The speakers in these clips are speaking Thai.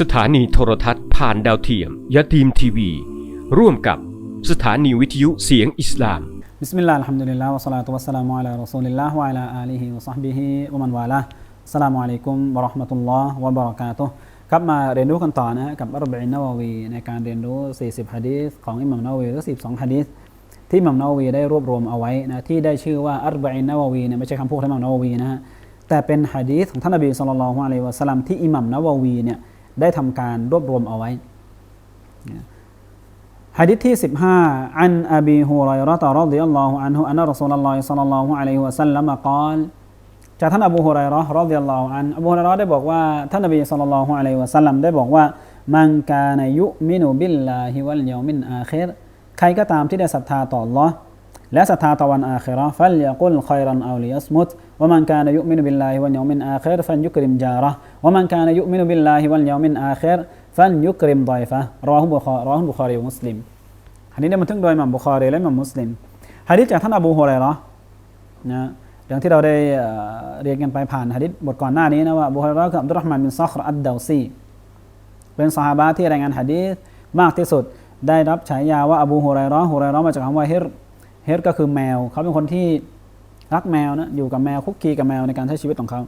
สถานีโทรทัศน์ผ่านดาวเทียมยาตีมทีวี ร่วมกับสถานีวิทยุเสียงอิสลาม บิสมิลลาห์อัลฮัมดุลิลลาห์วะศอลาตุวัสสลามุอะลารอซูลิลลาห์วะอะลาอาลีฮิวะซอฮบิฮิวะมันวาลาห์สลามุอะลัยกุมวะเราะห์มะตุลลอฮ์วะบะเราะกาตุฮ์ครับมาเรียนรู้กันต่อนะกับอัรบะอินนาวะวีในการเรียนรู้ 40หะดีษของอิหม่ามนาวะวีหรือ12หะดีษที่อิหม่ามนาวะวีได้รวบรวมเอาไว้นะที่ได้ชื่อว่าอัรบะอินนาวะวีเนี่ยไม่ใช่คำพูดของอิหม่ามนาวะวีนะฮะแต่เป็นหะดีษของท่านนบีศ็อลลัลลอฮุอะลัยฮิวะซัลลัมที่อิหม่ามนาวะวีเนี่ย ได้ทำการรวบรวมเอาไว้ฮะดิษที่ 15 อันอบีฮุรอยรอตรอดิอัลลอฮุอันฮุอันรอซูลลอฮิศ็ลลัลลอฮุอะลัยฮิวะซัลลัมกลาวจากท่านอบูฮุรอยรอรอดิอัลลอฮุอันอบูฮุรอยรอได้บอกว่าท่านนบีศ็อลลัลลอฮุอะลัยฮิวะสัลลัมได้บอกว่ามันกานายุมินุบิลลาฮิวัลยอมินอาคิรใครก็ตามที่ได้ศรัทธาต่อ Allah นอาคิรฟัลยุกริมฎอยฟะรอฮุบุคอรอฮุบุคอรีมุสลิมฮะนี้ได้บันทึกโดยอิหมัมบุคอรีและอิหมัมมุสลิมฮะดิษจากท่านอบูฮุไรเราะห์นะอย่างที่เราได้เอ่อเรียนกันไปผ่านฮะดิษบทก่อนหน้านี้นะว่าอบูฮุไรเราะห์คืออับดุลรอฮ์มานบินซัครอัดดาวซีเป็นซอฮาบะห์ที่รายงานฮะดีษมากที่สุด ได้รับฉายาว่าอบูฮุไรเราะห์ฮุไรเราะห์มาจากคำว่าเฮร เฮรก็คือแมว เขาเป็นคนที่รักแมวนะอยู่กับแมวคุกคีกับแมวในการใช้ชีวิตของเขา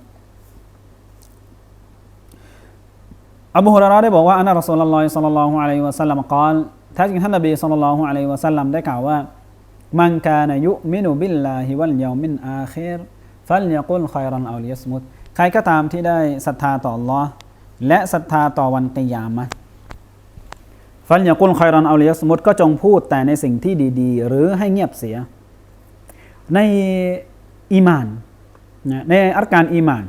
อบูฮุรราะห์ได้บอกว่าอันนะรอซูลุลลอฮิศ็อลลัลลอฮุอะลัยฮิวะซัลลัมกล่าวแท้จริงท่านนบีศ็อลลัลลอฮุอะลัยฮิวะซัลลัมได้กล่าวว่า มันกานายุมินุบิลลาฮิวัลยอมินอาคิรฟัลยะกุลคอยรันอาลิยสมุตใครก็ตามที่ได้ศรัทธาต่อ Allah และศรัทธาต่อวันกิยามะห ฟัลยะกุลคอยรันเอาลิยสมุตก็จงพูดแต่ในสิ่งที่ดีๆ หรือให้เงียบเสีย ในอีมานในอัรการอีมาน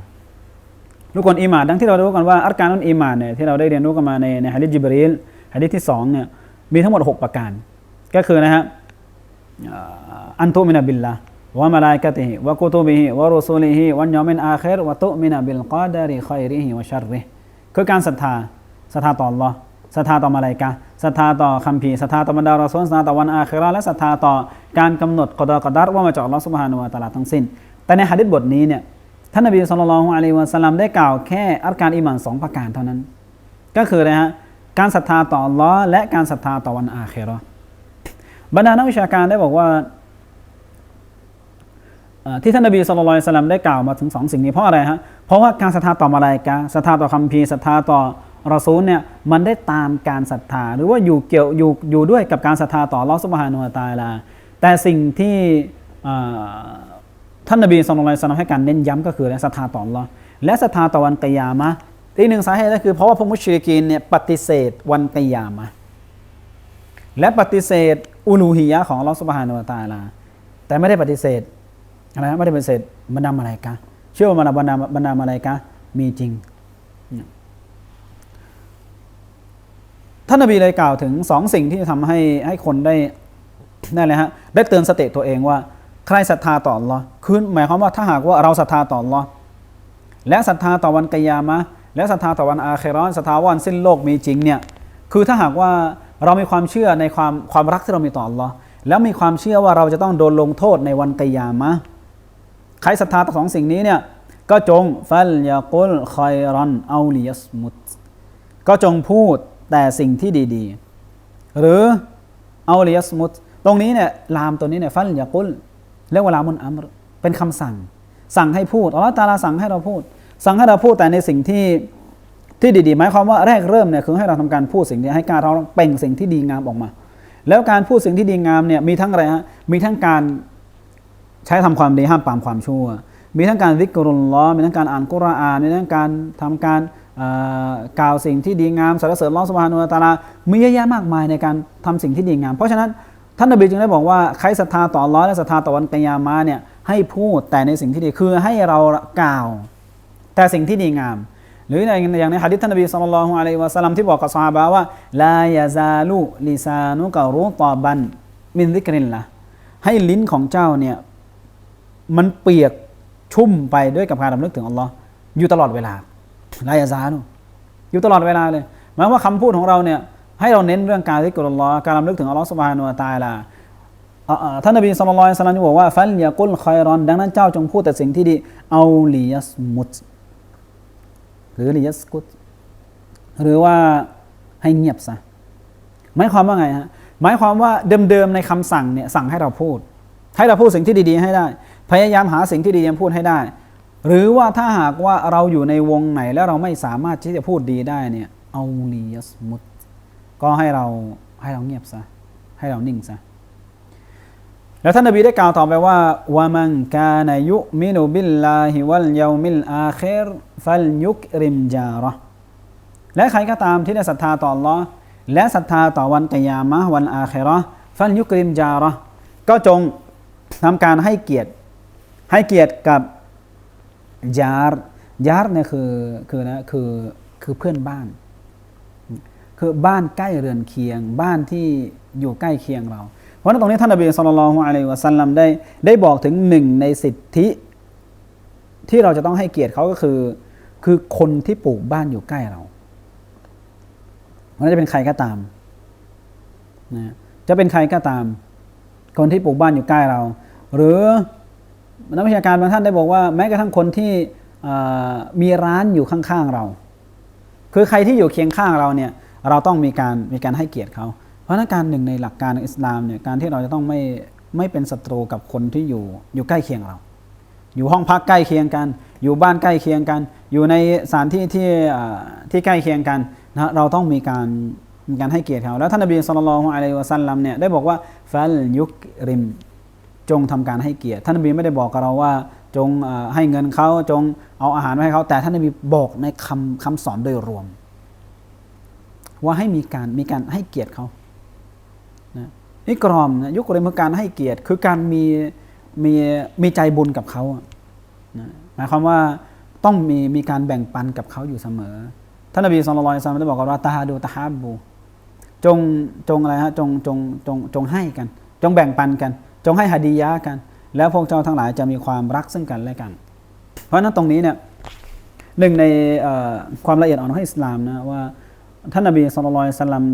ทุกคนอีมานดังที่เรารู้กันว่าอัรการอุนอีมานเนี่ยที่เราได้เรียนรู้กันมาในในฮะดิษจิบรีลฮะดิษที่สองเนี่ยมีทั้งหมด 6 ประการ ก็คือนะฮะอันตุมินาบิลละวะมาลายกะติฮิวะกุตุบิฮิวะรุซูลิฮิวันยอมินอาคิรวะตุมินาบิลกอดาริคอยริฮิวะชัรริคือการศรัทธาศรัทธาต่อ Allah ศรัทธาต่อมาลายกะ ศรัทธาต่อคัมภีศรัทธาต่อบรรดารอซูลศรัทธาต่อวันอาคิราและศรัทธาต่อการกำหนดกอดากดัรว่ามาจากอัลลอฮ์ซุบฮานะฮูวะตาลาทั้งสิ้น แต่ในหะดิษบทนี้เนี่ยท่านนบีศ็อลลัลลอฮุอะลัยฮิวะซัลลัมได้กล่าวแค่อัการอีหมานสองประการเท่านั้น ก็คือนะฮะการศรัทธาต่อ Allah และการศรัทธาต่อวันอาคิราบรรดานักวิชาการได้บอกว่าที่ท่านนบีสุลต่านสลัมได้กล่าวมาถึงสองสิ่งนี้เพราะอะไรฮะเพราะว่าการศรัทธาต่อมาลายกาศรัทธาต่อคัมภีร์ศรัทธาต่อ รอซูลเนี่ยมันได้ตามการศรัทธา หรือว่าอยู่เกี่ยวอยู่อยู่ด้วยกับการศรัทธาต่อลอสุบฮานุตาลา แต่สิ่งที่เอ่อท่านนบีสุลต่านสลัมให้การเน้นย้ำก็คือศรัทธาต่อ Allah และศรัทธาต่อวันกิยามะอีกหนึ่งสาเหตุก็คือเพราะว่าพวกมุชริกีนเนี่ยปฏิเสธวันกิยามะและปฏิเสธอุลูฮียะของอัลอสุบฮานุตาลา แต่ไม่ได้ปฏิเสธอะไรนะไม่ได้ปฏิเสธบรรดามาลายกาเชื่อว่าบรรดาบรรดาบรรดามาลายกามีจริง ท่านนบีเลยกล่าวถึงสองสิ่งที่ทำให้ให้คนได้นั่นแหละฮะได้เตือนสติตัวเองว่า ใครศรัทธาต่อ Allah คือหมายความว่าถ้าหากว่าเราศรัทธาต่อ Allah และศรัทธาต่อวันกิยามะและศรัทธาต่อวันอาเคราะห์ศรัทธาวันสิ้นโลกมีจริงเนี่ยคือถ้าหากว่าเรามีความเชื่อในความความรักที่เรามีต่อ Allah แล้วมีความเชื่อว่าเราจะต้องโดนลงโทษในวันกิยามะใครศรัทธาต่อสองสิ่งนี้เนี่ยก็จงฟัลยากุลคอยรอนเอาลิยัสมุตก็จงพูด แต่สิ่งที่ดีๆ หรือเอาลิยสมุตตรงนี้เนี่ยลามตัวนี้เนี่ยฟัลยากุลเรียกว่าลามุนอัมรเป็นคำสั่ง สั่งให้พูดอัลลอฮฺตาลาสั่งให้เราพูด สั่งให้เราพูดแต่ในสิ่งที่ที่ดีๆหมายความว่าแรกเริ่มเนี่ยคือให้เราทำการพูดสิ่งนี้ให้การเราเป่งสิ่งที่ดีงามออกมา แล้วการพูดสิ่งที่ดีงามเนี่ยมีทั้งอะไรฮะมีทั้งการใช้ทำความดีห้ามปามความชั่ว มีทั้งการวิกรุลล้อมีทั้งการอ่านกุรอานมีทั้งการทำการ กล่าวสิ่งที่ดีงามสรรเสริญลอสุบฮานุตาลามีเยอะแยะมากมายในการทำสิ่งที่ดีงาม เพราะฉะนั้นท่านนบีจึงได้บอกว่าใครศรัทธาต่อร้อยและศรัทธาต่อวันกิยามะเนี่ยให้พูดแต่ในสิ่งที่ดีคือให้เรากล่าว แต่สิ่งที่ดีงาม หรือในอย่างในฮะดิษท่านนบีสุลต่านละฮ์อะลัยวะสัลลัมที่บอกกับซาบะว่าลายาซาลูลิซานุกะรุตอบันมินซิกรินละให้ลิ้นของเจ้าเนี่ยมันเปียกชุ่มไปด้วยกับการรำลึกถึงอัลลอฮ์อยู่ตลอดเวลา ลายาซานุอยู่ตลอดเวลาเลยหมายว่าคำพูดของเราเนี่ยให้เราเน้นเรื่องการที่กุลลอการรำลึกถึงอัลลอฮ์สุบฮานุตาลาท่านนบีสุลต่านสลัมบอกว่าฟัลยากุลคอยรอน ดังนั้นเจ้าจงพูดแต่สิ่งที่ดีเอาลียสมุตหรือลียสกุตหรือว่าให้เงียบซะหมายความว่าไงฮะหมายความว่าเดิมๆในคำสั่งเนี่ยสั่งให้เราพูด ให้เราพูดสิ่งที่ดีๆให้ได้ พยายามหาสิ่งที่ดีๆพูดให้ได้ หรือว่าถ้าหากว่าเราอยู่ในวงไหนแล้วเราไม่สามารถที่จะพูดดีได้เนี่ยเอาลียสมุตก็ให้เราให้เราเงียบซะ ให้เรานิ่งซะ แล้วท่านนบีได้กล่าวต่อไปว่าวามันกานายุมินุบิลลาฮิวัลยามิลอาครฟัลยุกริมจาระและใครก็ตามที่ได้ศรัทธาต่อ Allah และศรัทธาต่อวันกิยามะวันอาคระฟัลยุกริมจาระก็จงทำการให้เกียรติให้เกียรติกับ ยารยารเนี่ยคือคือนะคือคือเพื่อนบ้าน คือบ้านใกล้เรือนเคียง บ้านที่อยู่ใกล้เคียงเรา เพราะนั้นตรงนี้ท่านนบีสุลต่านละฮ์อะลัยวะสัลลัมได้ได้บอกถึงหนึ่งในสิทธิที่เราจะต้องให้เกียรติเขาก็คือ คือคนที่ปลูกบ้านอยู่ใกล้เรามันจะเป็นใครก็ตามนะจะเป็นใครก็ตาม คนที่ปลูกบ้านอยู่ใกล้เรา หรือ นักวิชาการบางท่านได้บอกว่าแม้กระทั่งคนที่มีร้านอยู่ข้างๆเรา คือใครที่อยู่เคียงข้างเราเนี่ยเราต้องมีการมีการให้เกียรติเขาเพราะนั้นการหนึ่งในหลักการอิสลามเนี่ยการที่เราจะต้องไม่ไม่เป็นศัตรูกับคนที่อยู่อยู่ใกล้เคียงเรา อยู่ห้องพักใกล้เคียงกัน อยู่บ้านใกล้เคียงกัน อยู่ในสถานที่ที่ที่ใกล้เคียงกันนะเราต้องมีการมีการให้เกียรติเขาแล้วท่านนบีสุลต่านละฮ์อะลัยฮิวะสัลลัมเนี่ยได้บอกว่าฟัลยุกริม จงทำการให้เกียรติท่านนบีไม่ได้บอกกับเราว่า จงให้เงินเขาจงเอาอาหารมาให้เขาแต่ท่านนบีบอกในคำคำสอนโดยรวม ว่าให้มีการมีการให้เกียรติเขานะอิกรอมนะยุคเรมคือการให้เกียรติ คือการมีมีมีใจบุญกับเขานะหมายความว่าต้องมีมีการแบ่งปันกับเขาอยู่เสมอท่านนบีสุลต่านละได้บอกกับว่าตาฮาดูตาฮาบูจงจงอะไรฮะจงจงจงจงให้กัน จงแบ่งปันกัน จงให้ฮดียะกัน แล้วพวกเจ้าทั้งหลายจะมีความรักซึ่งกันและกัน เพราะนั้นตรงนี้เนี่ยหนึ่งในความละเอียดอ่อนของอิสลามนะว่าท่านนบีสุลต่านสลัม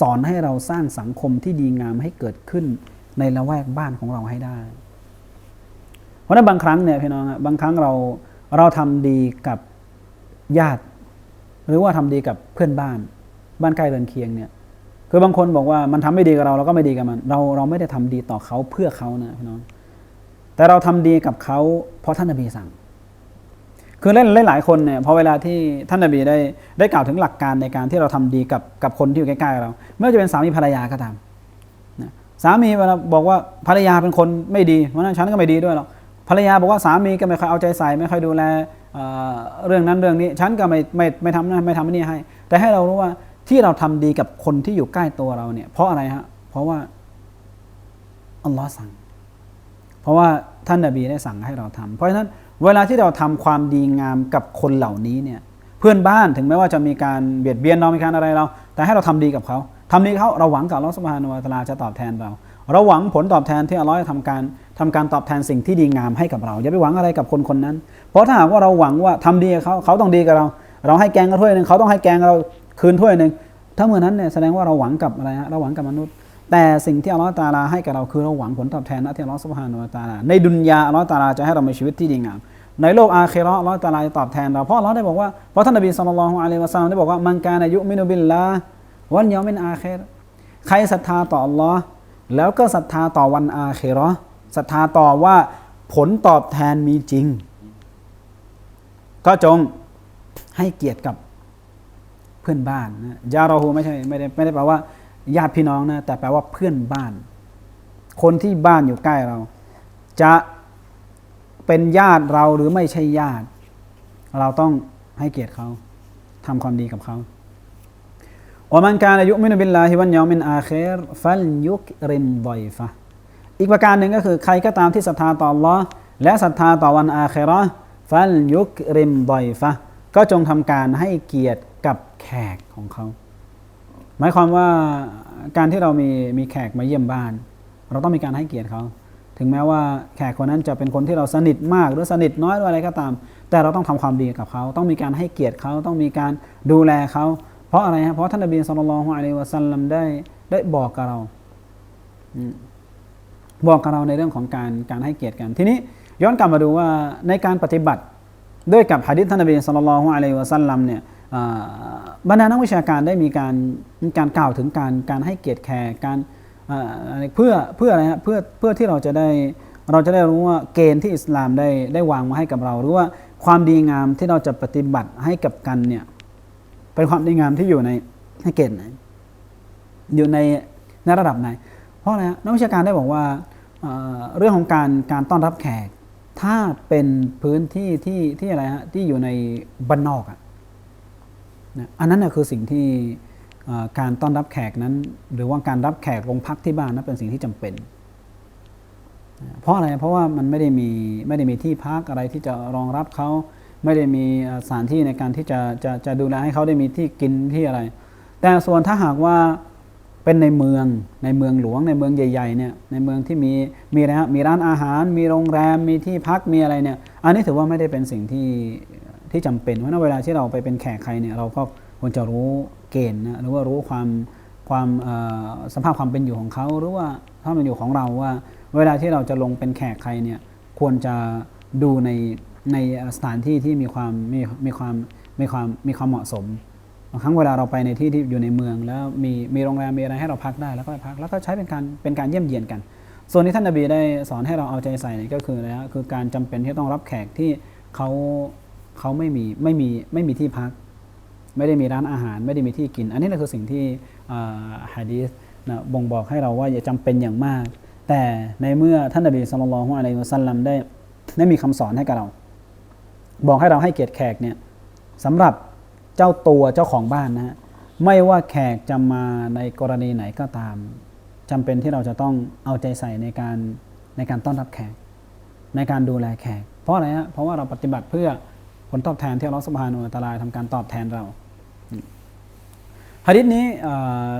สอนให้เราสร้างสังคมที่ดีงามให้เกิดขึ้นในละแวกบ้านของเราให้ได้ เพราะนั้นบางครั้งเนี่ยพี่น้องอะบางครั้งเราเราทำดีกับญาติ หรือว่าทำดีกับเพื่อนบ้าน บ้านใกล้เรือนเคียงเนี่ย คือบางคนบอกว่ามันทำไม่ดีกับเราเราก็ไม่ดีกับมัน เราเราไม่ได้ทำดีต่อเขาเพื่อเขานะพี่น้อง แต่เราทำดีกับเขาเพราะท่านนบีสั่ง คือเล่นหลายคนเนี่ยพอเวลาที่ท่านนบีได้ได้กล่าวถึงหลักการในการที่เราทำดีกับกับคนที่อยู่ใกล้ๆเราไม่ว่าจะเป็นสามีภรรยาก็ตามสามีเวลาบอกว่าภรรยาเป็นคนไม่ดีเพราะฉะนั้นฉันก็ไม่ดีด้วยหรอกภรรยาบอกว่าสามีก็ไม่ค่อยเอาใจใส่ไม่ค่อยดูแลเเรื่องนั้นเรื่องนี้ ฉันก็ไม่ไม่ไม่ทำนั่นไม่ทำนี่ให้ แต่ให้เรารู้ว่า ที่เราทำดีกับคนที่อยู่ใกล้ตัวเราเนี่ย เพราะอะไรฮะ เพราะว่าอัลลอฮ์สั่ง เพราะว่าท่านนบีได้สั่งให้เราทำเพราะฉะนั้นเวลาที่เราทำความดีงามกับคนเหล่านี้เนี่ย เพื่อนบ้านถึงแม้ว่าจะมีการเบียดเบียนเรา มีการอะไรเรา แต่ให้เราทำดีกับเขาทำดีกับเขาเราหวังกับอัลลอฮฺสุบฮานุวะตาลาจะตอบแทนเราเราหวังผลตอบแทนที่อัลลอฮฺจะทำการทำการตอบแทนสิ่งที่ดีงามให้กับเราอย่าไปหวังอะไรกับคนคนนั้น เพราะถ้าหากว่าเราหวังว่าทำดีกับเขาเขาต้องดีกับเรา เราให้แกงเขาถ้วยหนึ่งเขาต้องให้แกงเรา คืนถ้วยหนึ่งถ้าเมื่อนั้นเนี่ยแสดงว่าเราหวังกับอะไรฮะเราหวังกับมนุษย์ แต่สิ่งที่อัลลอฮฺตาลาให้กับเราคือเราหวังผลตอบแทนนะที่อัลลอฮฺสุบฮานุตาลาในดุนยาอัลลอฮฺตาลาจะให้เรามีชีวิตที่ดีงามในโลกอาเคราะห์อัลลอฮฺตาลาจะตอบแทนเราเพราะอัลลอฮฺได้บอกว่าเพราะท่านนบีศ็อลลัลลอฮุอะลัยวะซัลลัมได้บอกว่ามันกานายุมินุบิลลาวันยอมินอาเครใครศรัทธาต่ออัลลอฮ์แล้วก็ศรัทธาต่อวันอาเคราะห์ศรัทธาต่อว่าผลตอบแทนมีจริง ก็จงให้เกียรติกับ พื่อนบ้านนะยาเราหูไม่ใช่ไม่ได้ไม่ได้แปลว่า ญาติพี่น้องนะแต่แปลว่าเพื่อนบ้าน คนที่บ้านอยู่ใกล้เรา จะเป็นญาติเราหรือไม่ใช่ญาติ เราต้องให้เกียรติเขาทำความดีกับเขาว่ามันการอายุมินบิลลาฮิวันยอมินอาเครฟัลยุกริมบอยฟะอีกประการหนึ่งก็คือใครก็ตามที่ศรัทธาต่อ Allah และศรัทธาต่อวันอาเคร์ฟัลยุกริมบอยฟะก็จงทำการให้เกียรติ กับแขกของเขา หมายความว่าการที่เรามีมีแขกมาเยี่ยมบ้าน เราต้องมีการให้เกียรติเขาถึงแม้ว่าแขกคนนั้นจะเป็นคนที่เราสนิทมากหรือสนิทน้อยหรืออะไรก็ตาม แต่เราต้องทำความดีกับเขา ต้องมีการให้เกียรติเขาต้องมีการดูแลเขาเพราะอะไรฮะเพราะท่านนบีสุลต่านละฮ์อะลัยฮิวะสัลลัมได้ได้บอกกับเราบอกกับเราในเรื่องของการการให้เกียรติกัน ทีนี้ย้อนกลับมาดูว่าในการปฏิบัติด้วยกับหะดิษท่านนบีสุลต่านละฮ์อะลัยฮิวะสัลลัมเนี่ย บรรดานักวิชาการได้มีการการกล่าวถึงการการให้เกียรติแขกการเพื่อเพื่ออะไรฮะเพื่อเพื่อที่เราจะได้เราจะได้รู้ว่าเกณฑ์ที่อิสลามได้ได้วางมาให้กับเรา หรือว่าความดีงามที่เราจะปฏิบัติให้กับกันเนี่ยเป็นความดีงามที่อยู่ในในเกณฑ์ไหนอยู่ในในระดับไหน เพราะอะไรฮะนักวิชาการได้บอกว่าเอ่อเรื่องของการการต้อนรับแขก ถ้าเป็นพื้นที่ที่ที่อะไรฮะที่อยู่ในบ้านนอกอะ นะอันนั้นนะคือสิ่งที่การต้อนรับแขกนั้น หรือว่าการรับแขกลงพักที่บ้านนั้นเป็นสิ่งที่จำเป็น เพราะอะไรเพราะว่ามันไม่ได้มีไม่ได้มีที่พักอะไรที่จะรองรับเขาไม่ได้มีสถานที่ในการที่จะจะจะดูแลให้เขาได้มีที่กินที่อะไร แต่ส่วนถ้าหากว่าเป็นในเมืองในเมืองหลวงในเมืองใหญ่ๆเนี่ยในเมืองที่มีมีอะไรฮะมีร้านอาหาร มีโรงแรมมีที่พักมีอะไรเนี่ยอันนี้ถือว่าไม่ได้เป็นสิ่งที่ ที่จำเป็นเพราะนั้นเวลาที่เราไปเป็นแขกใครเนี่ยเราก็ควรจะรู้เกณฑ์นะหรือว่ารู้ความความสภาพความเป็นอยู่ของเขาหรือว่าความเป็นอยู่ของเราว่า เวลาที่เราจะลงเป็นแขกใครเนี่ยควรจะดูในในสถานที่ที่มีความมีมีความมีความมีความเหมาะสมบางครั้งเวลาเราไปในที่ที่อยู่ในเมือง แล้วมีมีโรงแรมมีอะไรให้เราพักได้แล้วก็ไปพักแล้วก็ใช้เป็นการเป็นการเยี่ยมเยียนกัน ส่วนที่ท่านนบีได้สอนให้เราเอาใจใส่ก็คืออะไรฮะคือการจำเป็นที่ต้องรับแขกที่เขา เขาไม่มีไม่มีไม่มีที่พัก ไม่ได้มีร้านอาหาร ไม่ได้มีที่กิน อันนี้แหละคือสิ่งที่ฮะดีษนะบ่งบอกให้เราว่าอย่าจำเป็นอย่างมาก แต่ในเมื่อท่านนบีสุลต่านละฮ์อะลัยฮิวะสัลลัมได้ได้มีคำสอนให้กับเรา บอกให้เราให้เกียรติแขกเนี่ยสำหรับเจ้าตัวเจ้าของบ้านนะฮะไม่ว่าแขกจะมาในกรณีไหนก็ตามจำเป็นที่เราจะต้องเอาใจใส่ในการในการต้อนรับแขก ในการดูแลแขก เพราะอะไรฮะเพราะว่าเราปฏิบัติเพื่อ ผลตอบแทนที่อัลลอฮฺสุบฮานุวะตะอาลาทำการตอบแทนเราฮะดิษนี้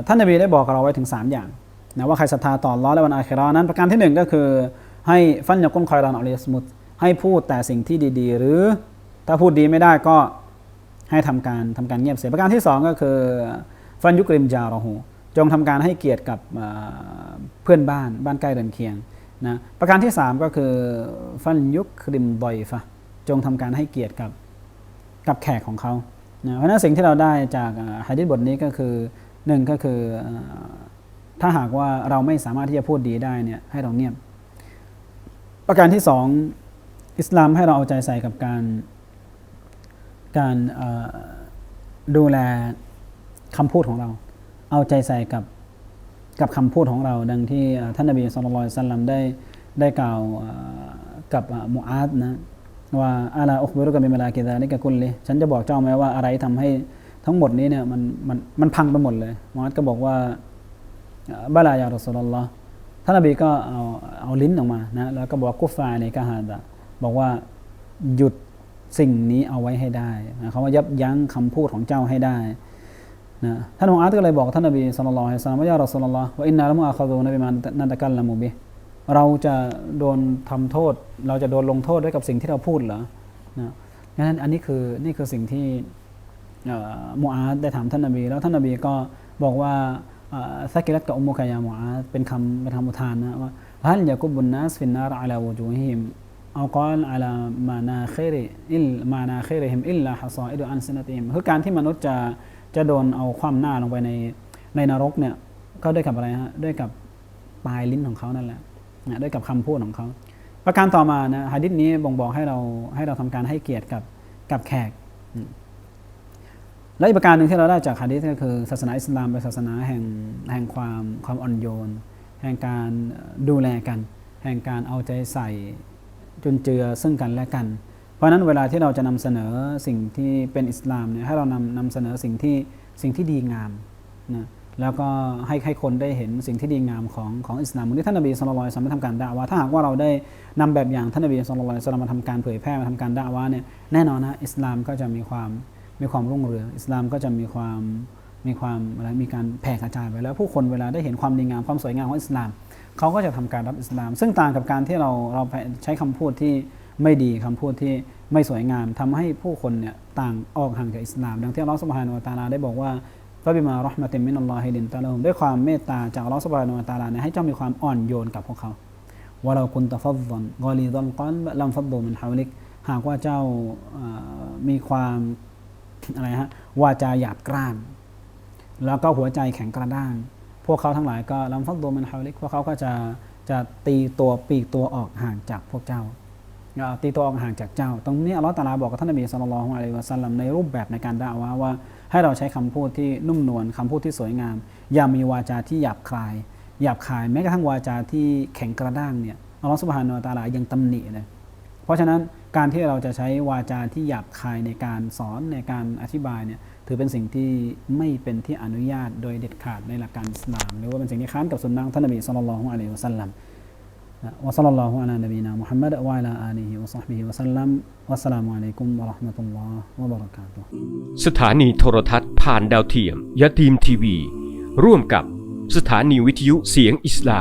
ท่านนบีได้บอกกับเราไว้ถึง 3 อย่างนะว่าใครศรัทธาต่อลอและวันอาคิรานั้น ประการที่หนึ่งก็คือ ให้ฟันยกุนคอยรานอัลเลสมุตให้พูดแต่สิ่งที่ดี ๆ หรือถ้าพูดดีไม่ได้ก็ให้ทำการทำการเงียบเสียประการที่สองก็คือ ฟันยุกริมจาระหูจงทำการให้เกียรติกับเพื่อนบ้านบ้านใกล้เรือนเคียงนะประการที่สามก็คือฟันยุกริมบอยฟะจงทำการให้เกียรติกับ กับแขกของเขานะเพราะนั้นสิ่งที่เราได้จากฮะดิษบทนี้ก็คือหนึ่งก็คือถ้าหากว่าเราไม่สามารถที่จะพูดดีได้เนี่ยให้เราเงียบ ประการที่สองอิสลามให้เราเอาใจใส่กับการการดูแลคำพูดของเรา เอาใจใส่กับกับคำพูดของเรา ดังที่ท่านนบีสุลต่านสัลลัมได้ได้กล่าวกับมุอาดนะ ว่าอาลาอุคบิรุกะบิมาลากิดาลิกะกุลเลยฉันจะบอกเจ้าไหมว่าอะไรทำให้ทั้งหมดนี้เนี่ยมันมันมันพังไปหมดเลยมุอาดก็บอกว่าเอ่อบาลายารอสุลลอฮ์ท่านนบีก็เอาเอาลิ้นออกมานะแล้วก็บอกว่ากุฟฟาในกะฮาดะบอกว่าหยุดสิ่งนี้เอาไว้ให้ได้นะเขาว่ายับยั้งคำพูดของเจ้าให้ได้นะท่านองอาร์ตก็เลยบอกท่านนบีสุลต่านละฮ์สัลลัมว่ายารอสุลลอฮ์ว่าอินนาละมุอาคาดูนบีมันนันตะกันละมูบิ เราจะโดนทำโทษ เราจะโดนลงโทษด้วยกับสิ่งที่เราพูดเหรอนะงั้นอันนี้คือนี่คือสิ่งที่มูอาดได้ถามท่านนบี แล้วท่านนบีก็บอกว่าสักกิรัตกับอุมุกายามูอาดเป็นคำเป็นคำอุทานนะว่าฮัลยากุบุนนัสฟินนารอัลาวจูฮิมเอากอนอัลามานาเครอิลมานาเครฮิมอิลลาฮะซออิดอันซินติฮิมคือการที่มนุษย์จะจะโดนเอาความหน้าลงไปในในนรกเนี่ยก็ด้วยกับอะไรฮะด้วยกับปลายลิ้นของเขานั่นแหละ นะด้วยกับคำพูดของเขา ประการต่อมานะฮะดิษนี้บ่งบอกให้เราให้เราทำการให้เกียรติกับกับแขก และอีกประการหนึ่งที่เราได้จากฮะดิษก็คือ ศาสนาอิสลามเป็นศาสนาแห่งแห่งความความอ่อนโยน แห่งการดูแลกัน แห่งการเอาใจใส่จุนเจือซึ่งกันและกัน เพราะนั้นเวลาที่เราจะนำเสนอสิ่งที่เป็นอิสลามเนี่ยให้เรานำนำเสนอสิ่งที่สิ่งที่ดีงามนะ แล้วก็ให้ให้คนได้เห็นสิ่งที่ดีงามของของอิสลามวันนี้ท่านนบีสุลต่านสัมมาทำการด่าว่าถ้าหากว่าเราได้นำแบบอย่างท่านนบีสุลต่านสัมมาทำการเผยแพร่มาทำการด่าว่าเนี่ยแน่นอนนะอิสลามก็จะมีความมีความรุ่งเรืองอิสลามก็จะมีความมีความอะไรมีการแผ่กระจายไปแล้วผู้คนเวลาได้เห็นความดีงามความสวยงามของอิสลามเขาก็จะทำการรับอิสลาม ซึ่งต่างกับการที่เราเราใช้คำพูดที่ไม่ดีคำพูดที่ไม่สวยงามทำให้ผู้คนเนี่ยต่างออกห่างจากอิสลาม ดังที่อัลลอฮฺสุบฮานุวะตะอาลาได้บอกว่า ฟะบิมารอห์มะติมมินัลลอฮิลินตะลาฮุมด้วยความเมตตาจากอัลลอฮฺสุบฮานุตาลาเนี่ยให้เจ้ามีความอ่อนโยนกับพวกเขาว่าเราคุณตะฟัดดอนกอลีดอนกอนลัมฟัดดูมินฮาวลิกหากว่าเจ้ามีความอะไรฮะวาจาหยาบกร้าน แล้วก็หัวใจแข็งกระด้าง พวกเขาทั้งหลายก็ลำฟัดโดมันฮาวลิกพวกเขาก็จะจะตีตัวปีกตัวออกห่างจากพวกเจ้าตีตัวออกห่างจากเจ้า ตรงนี้อัลลอฮฺตาลาบอกกับท่านนบีสุลต่านละฮ์อะลัยวะสัลลัมในรูปแบบในการด่าว่าว่า ให้เราใช้คำพูดที่นุ่มนวลคำพูดที่สวยงาม อย่ามีวาจาที่หยาบคายหยาบคายแม้กระทั่งวาจาที่แข็งกระด้างเนี่ยอัลลอฮฺสุบฮานาอัตาลายังตำหนิเลยเพราะฉะนั้นการที่เราจะใช้วาจาที่หยาบคายในการสอนในการอธิบายเนี่ยถือเป็นสิ่งที่ไม่เป็นที่อนุญาตโดยเด็ดขาดในหลักการอิสลามหรือว่าเป็นสิ่งที่ค้านกับสุนนะขท่านนบีสุลต่านละฮ์อะลัยฮิวสัลลัม وصلى الله على نبينا محمد وعلى آله وصحبه وسلم والسلام عليكم ورحمة الله وبركاته สถานีโทรทัศน์ผ่านดาวเทียมยะทีมทีวี ร่วมกับสถานีวิทยุเสียงอิสลาม